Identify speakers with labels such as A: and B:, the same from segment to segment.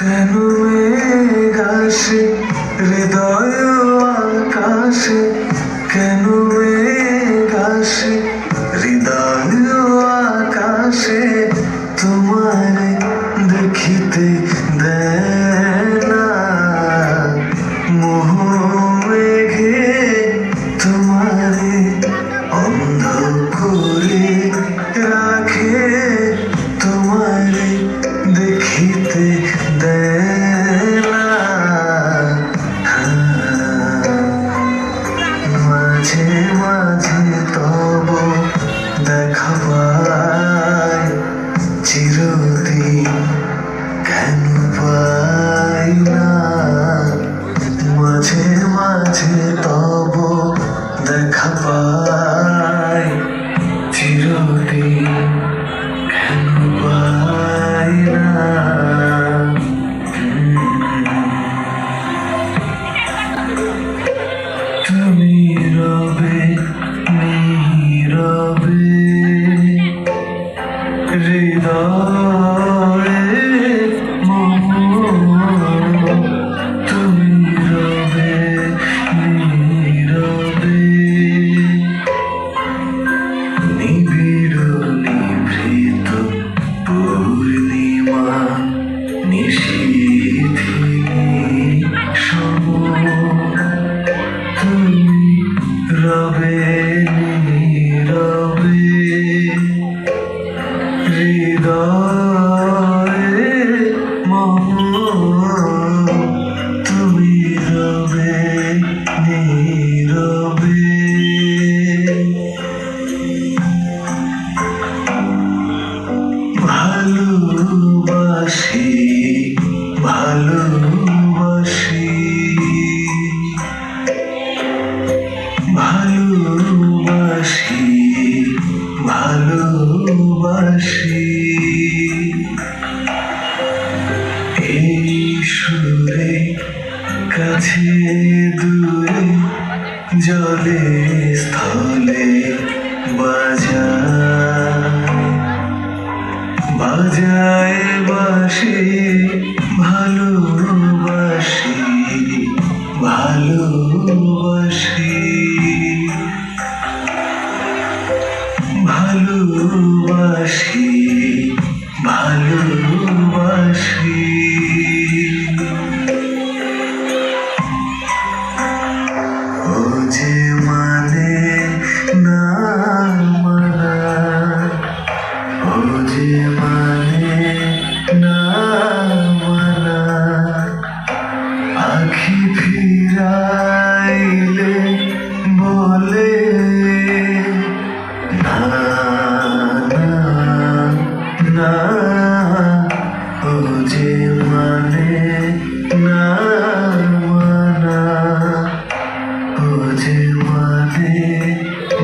A: কেন মেঘাসে হৃদয় আকাশে। কেন মেঘাসে যদি কেন পাই না? মাঝে মাঝে তব দেখা পা little bit জলে স্থলে বাজায় বাজায় বাসে ভালোবাসি ভালোবাসি ভালোবাসি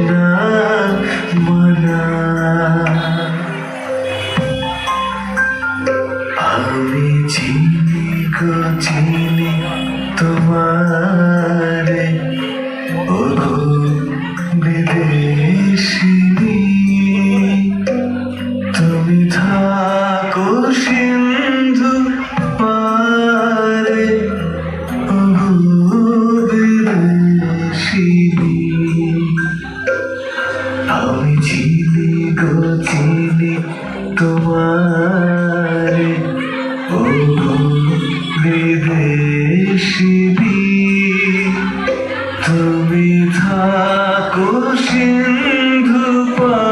A: না মানা। আমি চিনি গো চিনি তোমার। Kushindu Pani